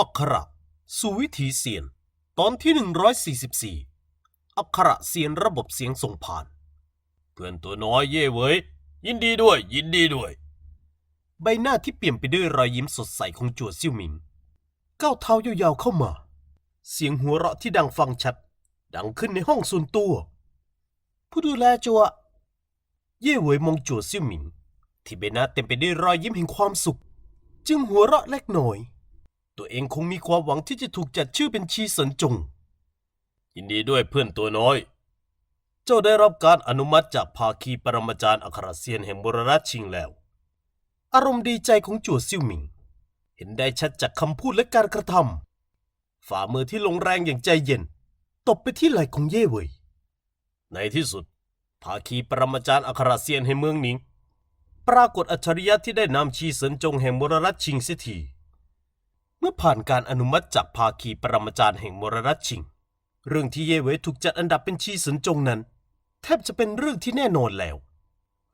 อักขระสู่วิถีเสียน ตอนที่ 144 อักขระเสียนระบบเสียงส่งผ่าน เพื่อนตัวน้อยเย่เว้ย ยินดีด้วย ยินดีด้วย ใบหน้าที่เปลี่ยนไปด้วยรอยยิ้มสดใสของจัวซิ่วหมิงก้าวเท้ายาวๆเข้ามา เสียงหัวเราะที่ดังฟังชัด ดังขึ้นในห้องส่วนตัว ผู้ดูแลจัว เย่เหวยมองจัวซิ่วหมิง ที่ใบหน้าเต็มไปด้วยรอยยิ้มแห่งความสุข จึงหัวเราะเล็กน้อย ตัวเองคงมีความหวังที่จะถูกจัดชื่อเป็นชีเสินจง ยินดีด้วยเพื่อนตัวน้อย เจ้าได้รับการอนุมัติจากภาคีปรมาจารย์อัครเซียนแห่งบรรัชชิงแล้ว อารมณ์ดีใจของจัวซิ่วหมิง เห็นได้ชัดจากคำพูดและการกระทำฝ่ามือที่ลงแรงอย่างใจเย็น ตบไปที่ไหล่ของเย่เว่ยในที่สุด ภาคีปรมาจารย์อัครเซียนแห่งเมืองหนิง ปรากฏอัจฉริยะที่ได้นำชีเสินจงแห่งมรรัชชิงเสียที มื่อผ่านการอนุมัติจากภาคีปรมาจารย์แห่งมรรัชชิง เรื่องที่เย่เวถูกจัดอันดับเป็นชีสินจงนั้น แทบจะเป็นเรื่องที่แน่นอนแล้ว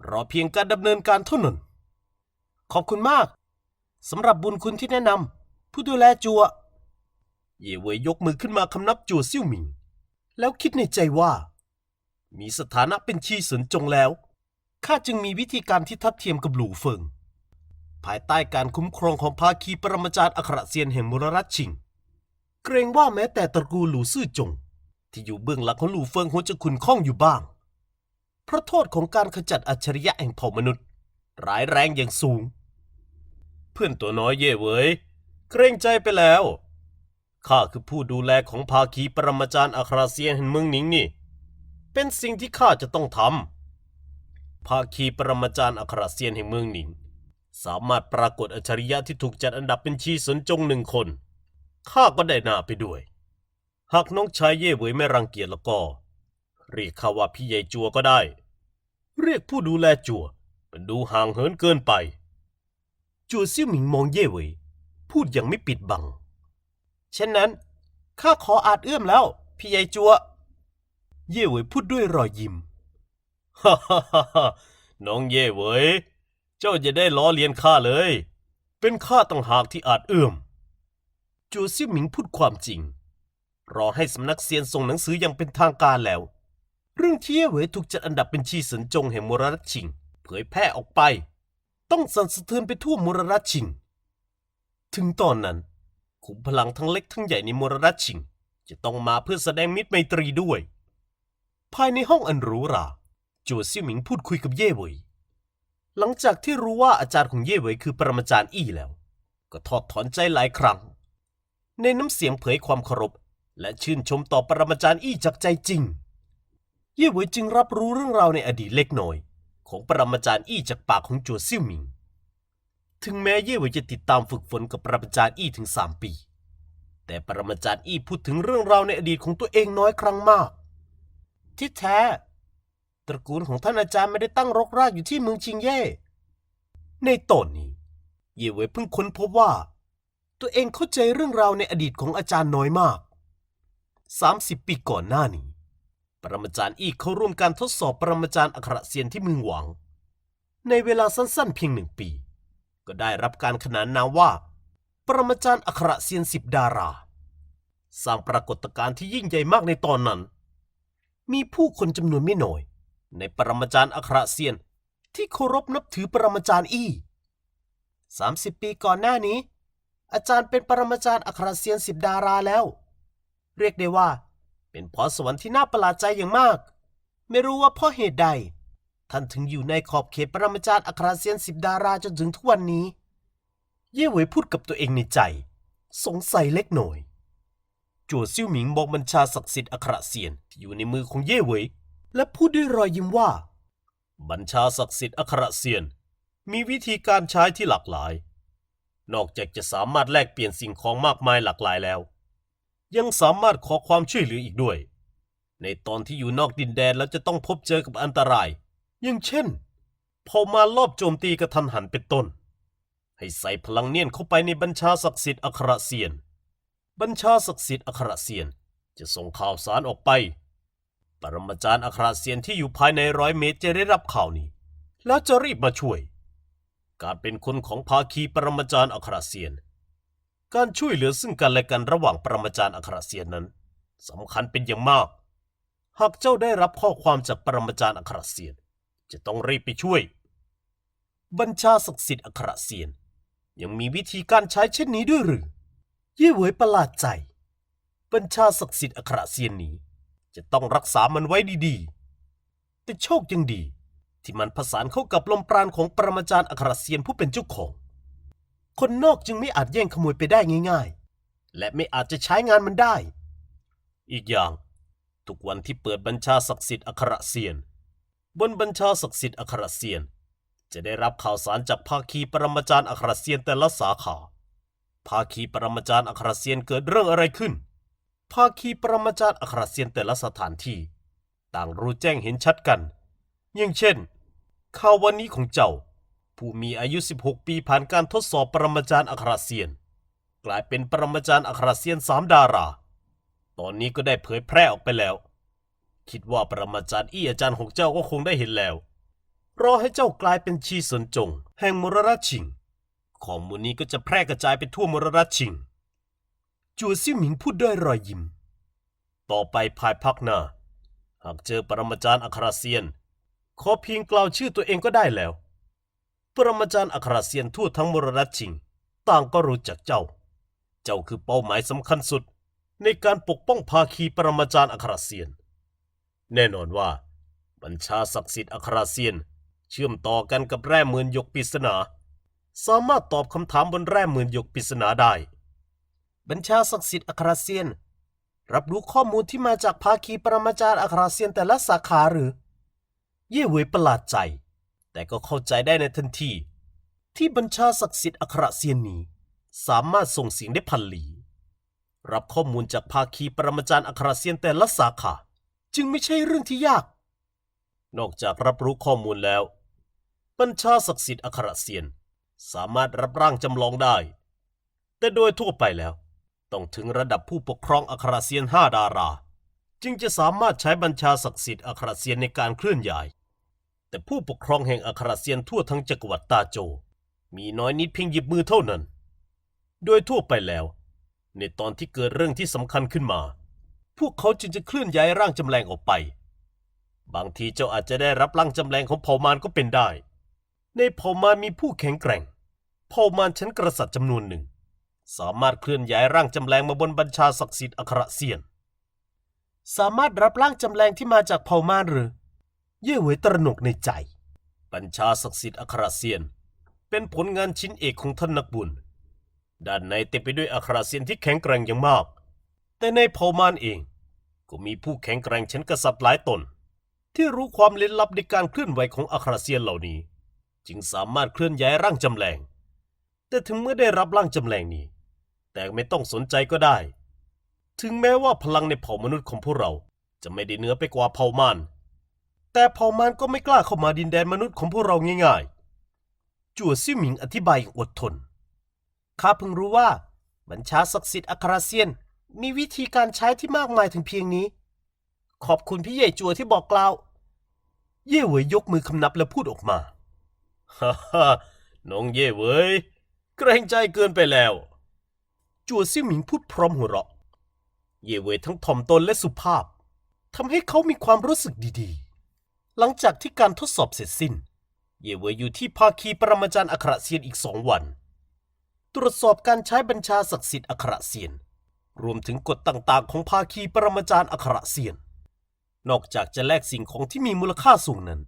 รอเพียงการดำเนินการเท่านั้น ขอบคุณมากสำหรับบุญคุณที่แนะนำผู้ดูแลจัว เย่เวยยกมือขึ้นมาคำนับจัวซิ่วหมิง แล้วคิดในใจว่า มีสถานะเป็นชีสินจงแล้วข้าจึงมีวิธีการที่ทัดเทียมกับหลู่เฟิง ภายใต้การคุ้มครองของภาคีปรมาจารย์อัครเซียนแห่งมรรัชชิง เกรงว่าแม้แต่ตระกูลหลู่ซื่อจง ที่อยู่เบื้องหลังของหลู่เฟิงหัวจะขุนข้องอยู่บ้าง เพราะโทษของการขจัดอัจฉริยะแห่งเผ่ามนุษย์ ร้ายแรงอย่างสูง เพื่อนตัวน้อยเย่เว้ยเกรงใจไปแล้วข้าคือผู้ดูแลของภาคีปรมาจารย์อัครเซียนแห่งเมืองหนิงนี่ เป็นสิ่งที่ข้าจะต้องทำภาคีปรมาจารย์อัครเซียนแห่งเมืองหนิง สามารถปรากฏอัจฉริยะที่ถูกจัดอันดับเป็นชีสนจงหนึ่งคน ข้าก็ได้หน้าไปด้วย หากน้องชายเย่เวยไม่รังเกียจแล้วก็ เรียกข้าว่าพี่ใหญ่จัวก็ได้ เรียกผู้ดูแลจัวมันดูห่างเหินเกินไป จัวซิ่วหมิงมองเย่เวยพูดอย่างไม่ปิดบัง เช่นนั้นข้าขออาจเอื้อมแล้ว พี่ใหญ่จัว เย่เวยพูดด้วยรอยยิ้ม ฮ่าฮ่าฮ่าฮ่าน้องเย่เวย เจ้าจะได้ล้อเลียนข้าเลย เป็นข้าต่างหากที่อาจเอื้อม จูซิ่วหมิงพูดความจริง รอให้สำนักเซียนส่งหนังสืออย่างเป็นทางการแล้ว เรื่องเที่ยเหวยถูกจัดอันดับเป็นชีสินจงแห่งมรรัชชิง เผยแพร่ออกไป ต้องสั่นสะเทือนไปทั่วมรรัชชิง ถึงตอนนั้นขุมพลังทั้งเล็กทั้งใหญ่ในมรรัชชิง จะต้องมาเพื่อแสดงมิตรไมตรีด้วย ภายในห้องอันหรูหราจัวซิ่วหมิงพูดคุยกับเย่เหวย หลังจากที่รู้ว่าอาจารย์ของเย่เหวยคือปรมาจารย์อี้แล้ว ก็ทอดถอนใจหลายครั้ง ในน้ำเสียงเผยความเคารพ และชื่นชมต่อปรมาจารย์อี้จากใจจริง เย่เหวยจึงรับรู้เรื่องราวในอดีตเล็กน้อย ของปรมาจารย์อี้จากปากของจัวซิ่วหมิง ถึงแม้เย่เหวยจะติดตามฝึกฝนกับปรมาจารย์อี้ถึงสามปี แต่ปรมาจารย์อี้พูดถึงเรื่องราวในอดีตของตัวเองน้อยครั้งมาก ที่แท้ ตระกูลของท่านอาจารย์ไม่ได้ตั้งรกรากอยู่ที่เมืองชิงเย่ ในตอนนี้ เย่เวยเพิ่งค้นพบว่า ตัวเองเข้าใจเรื่องราวในอดีตของอาจารย์น้อยมาก 30 ปีก่อนหน้านี้ ปรมาจารย์อี้เขาร่วมการทดสอบปรมาจารย์อัครเซียนที่เมืองหวัง ในเวลาสั้นๆ เพียงหนึ่งปี ก็ได้รับการขนานนามว่า ปรมาจารย์อัครเซียนสิบดารา สร้างปรากฏการณ์ที่ยิ่งใหญ่มากในตอนนั้น มีผู้คนจำนวนไม่น้อย ในปรมาจารย์อัครเซียน ที่เคารพนับถือปรมาจารย์อี้สามสิบปีก่อนหน้านี้ อาจารย์เป็นปรมาจารย์อัครเซียนสิบดาราแล้ว เรียกได้ว่า เป็นพรสวรรค์ที่น่าประหลาดใจอย่างมาก ไม่รู้ว่าเพราะเหตุใด ท่านถึงอยู่ในขอบเขตปรมาจารย์อัครเซียนสิบดาราจนถึงทุกวันนี้ เย่เหวยพูดกับตัวเองในใจ สงสัยเล็กหน่อยจัวซิ่วหมิงบอกบัญชาศักดิ์สิทธิ์อัครเซียนที่อยู่ในมือของเย่เหวย และพูดด้วยรอยยิ้มว่า บัญชาศักดิ์สิทธิ์อัครเซียน มีวิธีการใช้ที่หลากหลาย นอกจากจะสามารถแลกเปลี่ยนสิ่งของมากมายหลากหลายแล้ว ยังสามารถขอความช่วยเหลืออีกด้วย ในตอนที่อยู่นอกดินแดนแล้วจะต้องพบเจอกับอันตราย อย่างเช่นพอมาลอบโจมตีกระทันหันเป็นต้น ให้ใส่พลังเนียนเข้าไปในบัญชาศักดิ์สิทธิ์อัครเซียน บัญชาศักดิ์สิทธิ์อัครเซียนจะส่งข่าวสารออกไป ปรมาจารย์อัคราเซียนที่อยู่ภายในร้อยเมตรจะได้รับข่าวนี้ แล้วจะรีบมาช่วย การเป็นคนของภาคีปรมาจารย์อัคราเซียน การช่วยเหลือซึ่งกันและกันระหว่างปรมาจารย์อัคราเซียนนั้นสำคัญเป็นอย่างมาก หากเจ้าได้รับข้อความจากปรมาจารย์อัคราเซียน จะต้องรีบไปช่วย บัญชาศักดิ์สิทธิ์อัคราเซียน ยังมีวิธีการใช้เช่นนี้ด้วยหรือ เย่เหวยประหลาดใจ บัญชาศักดิ์สิทธิ์อัคราเซียนนี้ จะต้องรักษามันไว้ดีๆ แต่โชคยังดี ที่มันผสานเข้ากับลมปราณของปรมาจารย์อัครเซียนผู้เป็นเจ้าของ คนนอกจึงไม่อาจแย่งขโมยไปได้ง่าย ๆ และไม่อาจจะใช้งานมันได้ อีกอย่าง ทุกวันที่เปิดบัญชาศักดิ์สิทธิ์อัครเซียน บนบัญชาศักดิ์สิทธิ์อัครเซียน จะได้รับข่าวสารจากภาคีปรมาจารย์อัครเซียนแต่ละสาขาภาคีปรมาจารย์อัครเซียนเกิดเรื่องอะไรขึ้น ภาคีปรมาจารย์อัครเซียนแต่ละสถานที่ ต่างรู้แจ้งเห็นชัดกัน อย่างเช่น ข่าววันนี้ของเจ้า ผู้มีอายุ 16 ปีผ่านการทดสอบปรมาจารย์อัครเซียน กลายเป็นปรมาจารย์อัครเซียนสามดารา ตอนนี้ก็ได้เผยแพร่ออกไปแล้ว คิดว่าปรมาจารย์อี้อาจารย์ของเจ้าก็คงได้เห็นแล้ว รอให้เจ้ากลายเป็นชีสนจง แห่งมรณะชิงข้อมูลนี้ก็จะแพร่กระจายไปทั่วมรณะชิง จัวซิ่วหมิงพูดด้วยรอยยิ้ม ต่อไปภายภาคหน้า หากเจอปรมาจารย์อัคราเซียน ขอเพียงกล่าวชื่อตัวเองก็ได้แล้ว ปรมาจารย์อัคราเซียนทั่วทั้งมรณะชิง ต่างก็รู้จักเจ้า เจ้าคือเป้าหมายสำคัญสุด ในการปกป้องภาคีปรมาจารย์อัคราเซียน แน่นอนว่า บัญชาศักดิ์สิทธิ์อัคราเซียน เชื่อมต่อกันกับแร่หมื่นหยกปริศนา สามารถตอบคำถามบนแร่หมื่นหยกปริศนาได้ บัญชาศักดิ์สิทธิ์อัคราเซียน รับรู้ข้อมูลที่มาจากภาคีปรมาจารย์อัคราเซียนแต่ละสาขาหรือ เย่เหวยประหลาดใจ แต่ก็เข้าใจได้ในทันที ที่บัญชาศักดิ์สิทธิ์อัคราเซียนนี้ สามารถส่งเสียงได้พันหลีรับข้อมูลจากภาคีปรมาจารย์อัคราเซียนแต่ละสาขา จึงไม่ใช่เรื่องที่ยาก นอกจากรับรู้ข้อมูลแล้ว บัญชาศักดิ์สิทธิ์อัคราเซียน สามารถรับร่างจำลองได้ แต่โดยทั่วไปแล้ว ต้องถึงระดับผู้ปกครองอัครเซียนห้าดารา จึงจะสามารถใช้บัญชาศักดิ์สิทธิ์อัครเซียนในการเคลื่อนย้าย แต่ผู้ปกครองแห่งอัครเซียนทั่วทั้งจักรวรรดิตาโจ มีน้อยนิดเพียงหยิบมือเท่านั้น โดยทั่วไปแล้ว ในตอนที่เกิดเรื่องที่สำคัญขึ้นมา พวกเขาจึงจะเคลื่อนย้ายร่างจำแรงออกไป บางทีเจ้าอาจจะได้รับร่างจำแรงของเผ่ามารก็เป็นได้ ในเผ่ามารมีผู้แข็งแกร่ง เผ่ามารชั้นกษัตริย์จำนวนหนึ่ง สามารถเคลื่อนย้ายร่างจำแรงมาบนบัญชาศักดิ์สิทธิ์อัครเซียน สามารถรับร่างจำแรงที่มาจากเผ่ามารหรือ เย่เหวยตระหนกในใจ บัญชาศักดิ์สิทธิ์อัครเซียน เป็นผลงานชิ้นเอกของท่านนักบุญ ด้านในเต็มไปด้วยอัครเซียนที่แข็งแกร่งอย่างมาก แต่ในเผ่ามารเอง ก็มีผู้แข็งแกร่งชั้นกษัตริย์หลายตน ที่รู้ความลึกลับในการเคลื่อนไหวของอัครเซียนเหล่านี้ จึงสามารถเคลื่อนย้ายร่างจำแรงแต่ถึงเมื่อได้รับร่างจำแรงนี้ แต่ไม่ต้องสนใจก็ได้ ถึงแม้ว่าพลังในเผ่ามนุษย์ของพวกเราจะไม่ได้เหนือไปกว่าเผ่ามารแต่เผ่ามารก็ไม่กล้าเข้ามาดินแดนมนุษย์ของพวกเราง่ายๆ จั่วซิ่วหมิงอธิบายอย่างอดทน ข้าเพิ่งรู้ว่า บัญชาศักดิ์สิทธิ์อัคราเซียน มีวิธีการใช้ที่มากมายถึงเพียงนี้ ขอบคุณพี่ใหญ่จัวที่บอกกล่าว เย่เหวยยกมือคำนับและพูดออกมา ฮ่าฮ่าน้องเย่เหวยเกรงใจเกินไปแล้ว จัวซิ่วหมิงพูดพร้อมหัวเราะ เย่เวยทั้งถ่อมตนและสุภาพทำให้เขามีความรู้สึกดีๆ หลังจากที่การทดสอบเสร็จสิ้น เย่เวยอยู่ที่ภาคีปรมาจารย์อัครเซียนอีกสองวัน ตรวจสอบการใช้บัญชาศักดิ์สิทธิ์อัครเซียน รวมถึงกฎต่างๆ ของภาคีปรมาจารย์อัครเซียน นอกจากจะแลกสิ่งของที่มีมูลค่าสูงนั้น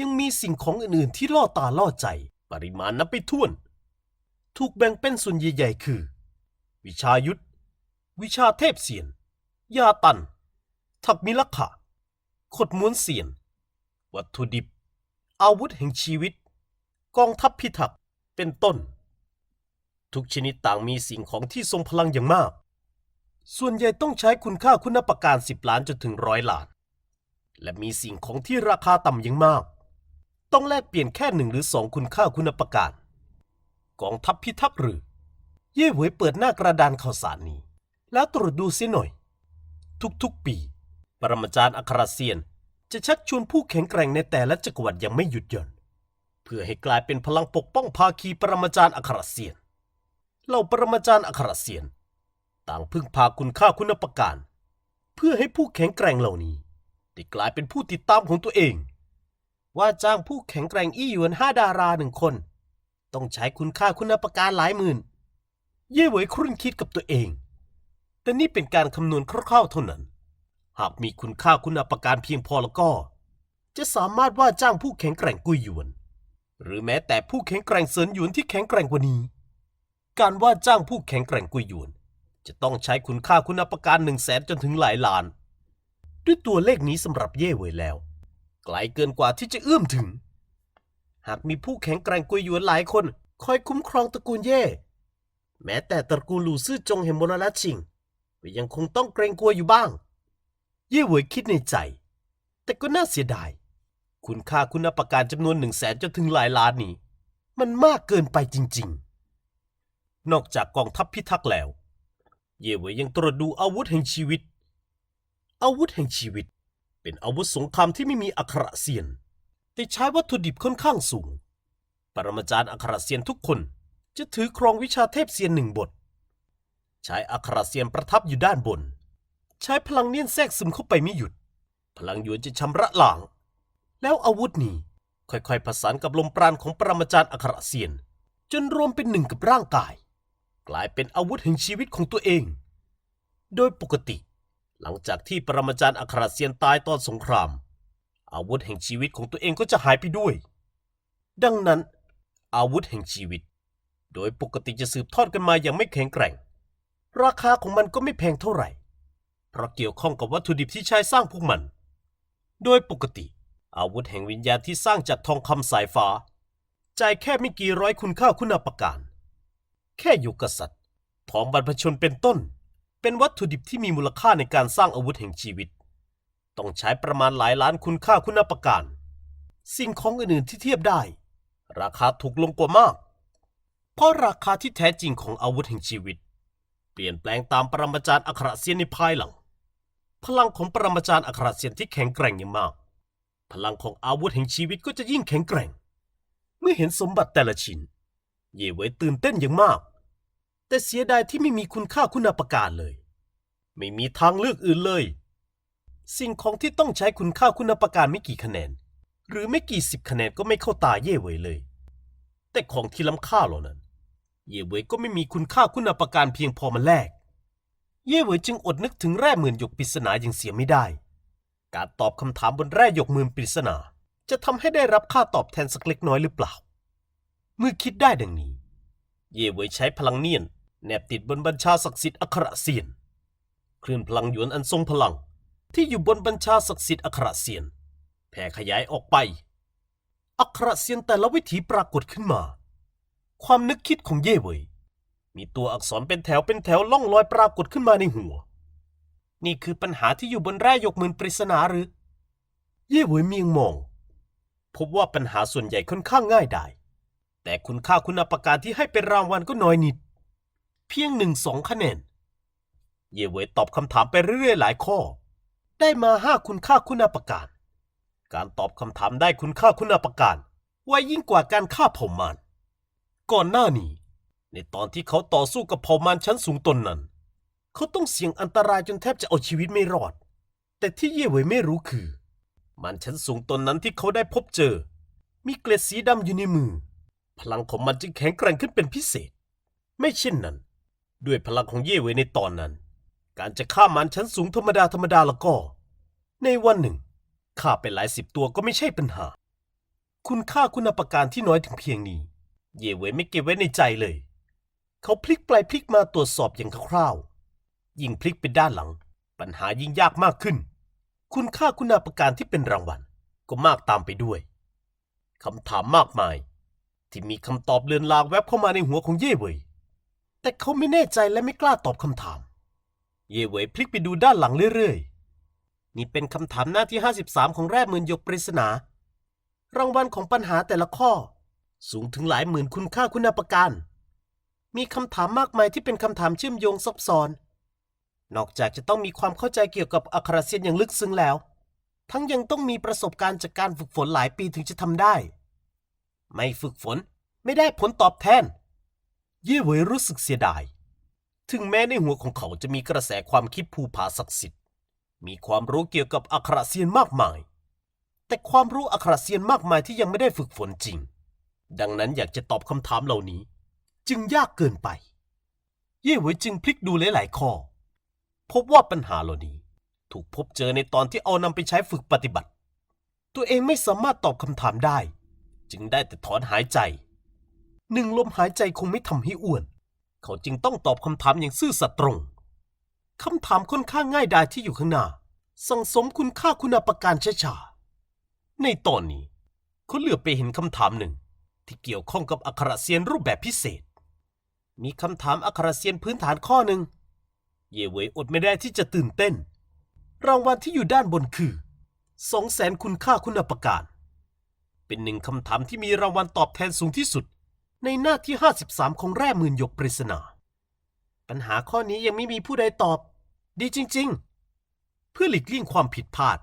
ยังมีสิ่งของอื่นๆ ที่ล่อตาล่อใจ ปริมาณนับไปถ้วน ถูกแบ่งเป็นส่วนใหญ่ๆ คือ วิชายุทธ วิชาเทพเสียน ยาตัน ถักมิลักขะขดม้วนเสียน วัตถุดิบ อาวุธแห่งชีวิต กองทัพพิทักษ์เป็นต้น ทุกชนิดต่างมีสิ่งของที่ทรงพลังอย่างมาก ส่วนใหญ่ต้องใช้คุณค่าคุณประการสิบล้านจนถึงร้อยล้าน และมีสิ่งของที่ราคาต่ำอย่างมาก ต้องแลกเปลี่ยนแค่หนึ่งหรือสองคุณค่าคุณประการ กองทัพพิทักษ์หรือ เย่หวยเปิดหน้ากระดานข่าวสารนี้ แล้วตรวจดูสียหน่อย ทุกๆปี ปรมาจารย์อัครเซียน จะชักชวนผู้แข็งแกร่งในแต่ละจักรวรรดิยังไม่หยุดหย่อนเพื่อให้กลายเป็นพลังปกป้องภาคีปรมาจารย์อัครเซียนเหล่าปรมาจารย์อัครเซียน ต่างพึ่งพาคุณค่าคุณประการ เพื่อให้ผู้แข็งแกร่งเหล่านี้ ได้กลายเป็นผู้ติดตามของตัวเอง ว่าจ้างผู้แข็งแกร่งอี้หยวนห้าดาราหนึ่งคน ต้องใช้คุณค่าคุณประการหลายหมื่น เย่เหวยครุ่นคิดกับตัวเอง แต่นี่เป็นการคำนวณคร่าวๆเท่านั้น หากมีคุณค่าคุณประการเพียงพอแล้วก็ จะสามารถว่าจ้างผู้แข็งแกร่งกุยหยวน หรือแม้แต่ผู้แข็งแกร่งเซินหยวนที่แข็งแกร่งกว่านี้ การว่าจ้างผู้แข็งแกร่งกุยหยวน จะต้องใช้คุณค่าคุณประการหนึ่งแสนจนถึงหลายล้าน ด้วยตัวเลขนี้สำหรับเย่เหวยแล้ว ไกลเกินกว่าที่จะเอื้อมถึง หากมีผู้แข็งแกร่งกุยหยวนหลายคน คอยคุ้มครองตระกูลเย่ แม้แต่ตระกูลหลู่ซื่อจงแห่งมรณะชิงก็ยังคงต้องเกรงกลัวอยู่บ้าง เย่เหวยคิดในใจ แต่ก็น่าเสียดาย คุณค่าคุณประการจำนวนหนึ่งแสนจนถึงหลายล้านนี้ มันมากเกินไปจริง ๆ นอกจากกองทัพพิทักษ์แล้ว เย่เหวยยังตรวจดูอาวุธแห่งชีวิต อาวุธแห่งชีวิต เป็นอาวุธสงครามที่ไม่มีอักระเซียน แต่ใช้วัตถุดิบค่อนข้างสูง ปรมาจารย์อักระเซียนทุกคน จะถือครองวิชาเทพเซียนหนึ่งบท ใช้อักขระเซียนประทับอยู่ด้านบน ใช้พลังเนียนแทรกซึมเข้าไปไม่หยุด พลังหยวนจะชำระล้าง แล้วอาวุธนี้ค่อยๆผสานกับลมปราณของปรมาจารย์อักขระเซียน จนรวมเป็นหนึ่งกับร่างกาย กลายเป็นอาวุธแห่งชีวิตของตัวเอง โดยปกติ หลังจากที่ปรมาจารย์อัครเซียนตายตอนสงคราม อาวุธแห่งชีวิตของตัวเองก็จะหายไปด้วย ดังนั้น อาวุธแห่งชีวิต โดยปกติจะสืบทอดกันมาอย่างไม่แข็งแกร่ง ราคาของมันก็ไม่แพงเท่าไหร่ เพราะเกี่ยวข้องกับวัตถุดิบที่ใช้สร้างพวกมัน โดยปกติ อาวุธแห่งวิญญาณที่สร้างจากทองคำสายฟ้าจ่ายแค่ไม่กี่ร้อยคุณค่าคุณาประการ แค่ยุกษัตริย์ทองบรรพชนเป็นต้น เป็นวัตถุดิบที่มีมูลค่าในการสร้างอาวุธแห่งชีวิต ต้องใช้ประมาณหลายล้านคุณค่าคุณประการ สิ่งของอื่นๆที่เทียบได้ ราคาถูกลงกว่ามาก เพราะราคาที่แท้จริงของอาวุธแห่งชีวิต เปลี่ยนแปลงตามปรมาจารย์อัครเซียนในภายหลัง พลังของปรมาจารย์อัครเซียนที่แข็งแกร่งอย่างมาก พลังของอาวุธแห่งชีวิตก็จะยิ่งแข็งแกร่ง เมื่อเห็นสมบัติแต่ละชิ้น เย่เวยตื่นเต้นอย่างมาก แต่เสียดายที่ไม่มีคุณค่าคุณประการเลย ไม่มีทางเลือกอื่นเลย สิ่งของที่ต้องใช้คุณค่าคุณประการไม่กี่คะแนน หรือไม่กี่สิบคะแนนก็ไม่เข้าตาเย่เวยเลย แต่ของที่ล้ำค่าเหล่านั้น เย่เหวยก็ไม่มีคุณค่าคุณประการเพียงพอมาแลก เย่เหวยจึงอดนึกถึงแร่หมื่นหยกปริศนาอย่างเสียไม่ได้ การตอบคำถามบนแร่หยกหมื่นปริศนา จะทำให้ได้รับค่าตอบแทนสักเล็กน้อยหรือเปล่า เมื่อคิดได้ดังนี้ เย่เหวยใช้พลังเนียนแนบติดบนบัญชาศักดิ์สิทธิ์อัครเซียนคลื่นพลังหยวนอันทรงพลัง ที่อยู่บนบัญชาศักดิ์สิทธิ์อัครเซียนแผ่ขยายออกไป อัครเซียนแต่ละวิถีปรากฏขึ้นมา ความนึกคิดของเย่เวยมีตัวอักษรเป็นแถวเป็นแถวล่องลอยปรากฏขึ้นมาในหัว นี่คือปัญหาที่อยู่บนแร่ยกหมื่นปริศนาหรือ เย่เวยเมียงมอง พบว่าปัญหาส่วนใหญ่ค่อนข้างง่ายได้แต่คุณค่าคุณประการที่ให้เป็นรางวัลก็น้อยนิด เพียงหนึ่งสองคะแนน เย่เวยตอบคำถามไปเรื่อยๆหลายข้อ ได้มาห้าคุณค่าคุณประการ การตอบคำถามได้คุณค่าคุณประการไวยิ่งกว่าการฆ่าเผ่ามาร ก่อนหน้านี้ ในตอนที่เขาต่อสู้กับเผ่ามารชั้นสูงตนนั้น เขาต้องเสี่ยงอันตรายจนแทบจะเอาชีวิตไม่รอด แต่ที่เย่เวยไม่รู้คือ มันชั้นสูงตนนั้นที่เขาได้พบเจอ มีเกล็ดสีดำอยู่ในมือ พลังของมันจึงแข็งแกร่งขึ้นเป็นพิเศษ ไม่เช่นนั้น ด้วยพลังของเย่เวยในตอนนั้น การจะฆ่ามันชั้นสูงธรรมดาธรรมดาแล้วก็ ในวันหนึ่งฆ่าไปหลายสิบตัวก็ไม่ใช่ปัญหา คุณค่าคุณประการที่น้อยถึงเพียงนี้ เย่เวยไม่เก็บไว้ในใจเลย เขาพลิกไปพลิกมาตรวจสอบอย่างคร่าวๆยิ่งพลิกไปด้านหลัง ปัญหายิ่งยากมากขึ้น คุณค่าคุณาประการที่เป็นรางวัล ก็มากตามไปด้วยคำถามมากมาย ที่มีคำตอบเลือนลางแวบเข้ามาในหัวของเย่เวยแต่เขาไม่แน่ใจและไม่กล้าตอบคำถาม เย่เวยพลิกไปดูด้านหลังเรื่อยๆ นี่เป็นคำถามหน้าที่ 53 ของแร่หมื่นยกปริศนา รางวัลของปัญหาแต่ละข้อ สูงถึงหลายหมื่นคุณค่าคุณประการ มีคำถามมากมายที่เป็นคำถามเชื่อมโยงซับซ้อน นอกจากจะต้องมีความเข้าใจเกี่ยวกับอักขรเซียนอย่างลึกซึ้งแล้ว ทั้งยังต้องมีประสบการณ์จากการฝึกฝนหลายปีถึงจะทำได้ ไม่ฝึกฝนไม่ได้ผลตอบแทน เย่เหวยรู้สึกเสียดาย ถึงแม้ในหัวของเขาจะมีกระแสความคิดภูผาศักดิ์สิทธิ์ มีความรู้เกี่ยวกับอักขรเซียนมากมาย แต่ความรู้อักขรเซียนมากมายที่ยังไม่ได้ฝึกฝนจริง ดังนั้นอยากจะตอบคำถามเหล่านี้ จึงยากเกินไป เย่หวยจึงพลิกดูหลายๆข้อ พบว่าปัญหาเหล่านี้ ถูกพบเจอในตอนที่เอานำไปใช้ฝึกปฏิบัติ ตัวเองไม่สามารถตอบคำถามได้ จึงได้แต่ถอนหายใจ หนึ่งลมหายใจคงไม่ทำให้อ้วน เขาจึงต้องตอบคำถามอย่างซื่อสัตย์ตรงคำถามค่อนข้างง่ายดายที่อยู่ข้างหน้า สังสมคุณค่าคุณาประการช้าๆในตอนนี้เขาเหลือไปเห็นคำถามหนึ่ง ที่เกี่ยวข้องกับอักขระเซียนรูปแบบพิเศษ มีคำถามอักขระเซียนพื้นฐานข้อหนึ่ง เย่เวยอดไม่ได้ที่จะตื่นเต้น รางวัลที่อยู่ด้านบนคือสองแสนคุณค่าคุณาประการ เป็นหนึ่งคำถามที่มีรางวัลตอบแทนสูงที่สุด ในหน้าที่ 53 ของแร่หมื่นหยกปริศนา ปัญหาข้อนี้ยังไม่มีผู้ใดตอบ ดีจริง ๆ เพื่อหลีกเลี่ยงความผิดพลาด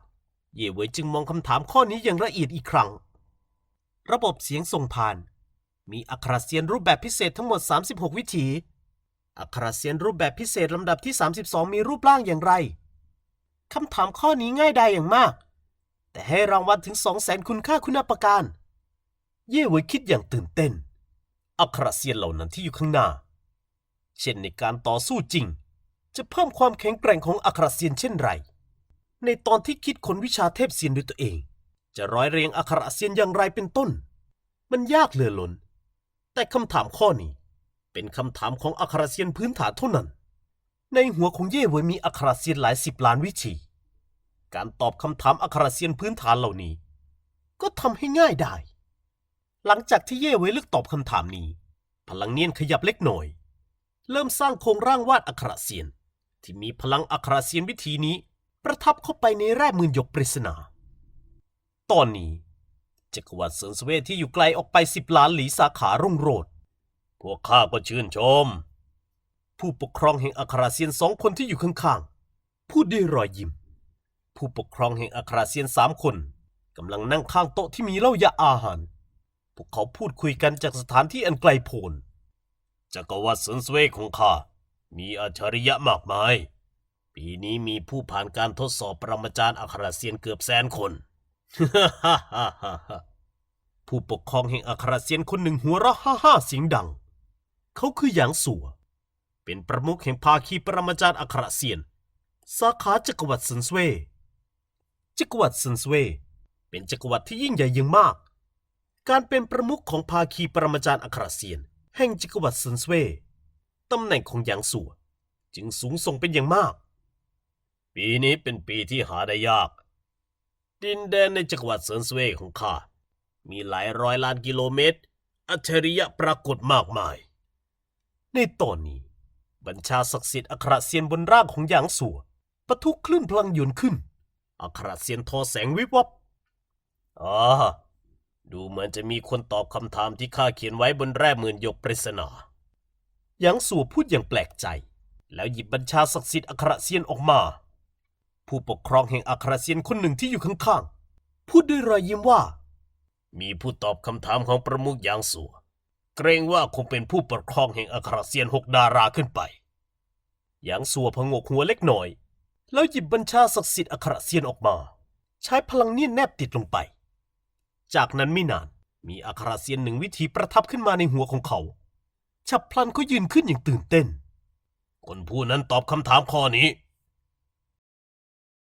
เย่เวยจึงมองคำถามข้อนี้อย่างละเอียดอีกครั้ง ระบบเสียงส่งผ่าน มีอักขระเสียนรูปแบบพิเศษทั้งหมด 36 วิธีอักขระเสียนรูปแบบพิเศษลำดับที่ 32 มีรูปร่างอย่างไร คำถามข้อนี้ง่ายดายอย่างมาก แต่ให้รางวัลถึง 2 0 0แสนคุณค่าคุณาประการ เย่เหวยคิดอย่างตื่นเต้น อักขระเซียนเหล่านั้นที่อยู่ข้างหน้า เช่นในการต่อสู้จริง จะเพิ่มความแข็งแกร่งของอักขระเซียนเช่นไร ในตอนที่คิดค้นวิชาเทพเซียนด้วยตัวเอง จะร้อยเรียงอักขระเซียนอย่างไรเป็นต้น มันยากเหลือล้น แต่คำถามข้อนี้ เป็นคำถามของอักขระเซียนพื้นฐานเท่านั้น ในหัวของเย่เวยมีอักขระเซียนหลายสิบล้านวิธี การตอบคำถามอักขระเซียนพื้นฐานเหล่านี้ ก็ทำให้ง่ายได้ หลังจากที่เย่เวยเลือกตอบคำถามนี้ พลังเนียนขยับเล็กหน่อย เริ่มสร้างโครงร่างวาดอักขระเซียน ที่มีพลังอักขระเซียนวิธีนี้ ประทับเข้าไปในแร่มืนหยกปริศนา ตอนนี้จักรวรรดิเซินสเวทที่อยู่ไกลออกไปสิบล้านหลีสาขารุ่งโรจน์พวกข้าก็ชื่นชม ผู้ปกครองแห่งอักขระเซียนสองคนที่อยู่ข้างๆ พูดด้วยรอยยิ้ม ผู้ปกครองแห่งอัคราเซียนสามคนกำลังนั่งข้างโต๊ะที่มีเหล้ายาอาหาร พวกเขาพูดคุยกันจากสถานที่อันไกลโพ้นจักรวรรดิเซินสเวย์ของข้ามีอัจฉริยะมากมาย ปีนี้มีผู้ผ่านการทดสอบปรมาจารย์อัคราเซียนเกือบแสนคน ผู้ปกครองแห่งอัคราเซียนคนหนึ่งหัวเราะฮ่าฮ่าเสียงดัง เขาคือหยางสัว เป็นประมุขแห่งภาคีปรมาจารย์อัคราเซียน สาขาจักรวรรดิเซินสเวจักรวรรดิเซินสเวเป็นจักรวรรดิที่ยิ่งใหญ่ยิ่งมาก การเป็นประมุขของภาคีปรมาจารย์อัครเซียน แห่งจักรวรรดิเซินสเวตำแหน่งของหยางสัว จึงสูงส่งเป็นอย่างมาก ปีนี้เป็นปีที่หาได้ยาก ดินแดนในจักรวรรดิเซินสเวยของข้า มีหลายร้อยล้านกิโลเมตร อัจฉริยะปรากฏมากมาย ในตอนนี้ บัญชาศักดิ์สิทธิ์อัครเซียนบนร่างของหยางสัวปะทุคลื่นพลังหยุนขึ้น อัครเซียนทอแสงวิบวับอ่าดูเหมือนจะมีคนตอบคำถามที่ข้าเขียนไว้บนแร่หมื่นยกปริศนาหยางสัวพูดอย่างแปลกใจ แล้วหยิบบัญชาศักดิ์สิทธิ์อัครเซียนออกมา ผู้ปกครองแห่งอัครเซียนคนหนึ่งที่อยู่ข้างๆ พูดด้วยรอยยิ้มว่า มีผู้ตอบคำถามของประมุขหยางสัว เกรงว่าคงเป็นผู้ปกครองแห่งอัครเซียนหกดาราขึ้นไปหยางสัวพงกหัวเล็กหน่อย แล้วหยิบบัญชาศักดิ์สิทธิ์อัครเซียนออกมา ใช้พลังเนียนแนบติดลงไป จากนั้นไม่นานมีอัครเซียนหนึ่งวิธีประทับขึ้นมาในหัวของเขา ฉับพลันเขายืนขึ้นอย่างตื่นเต้น คนผู้นั้นตอบคำถามข้อนี้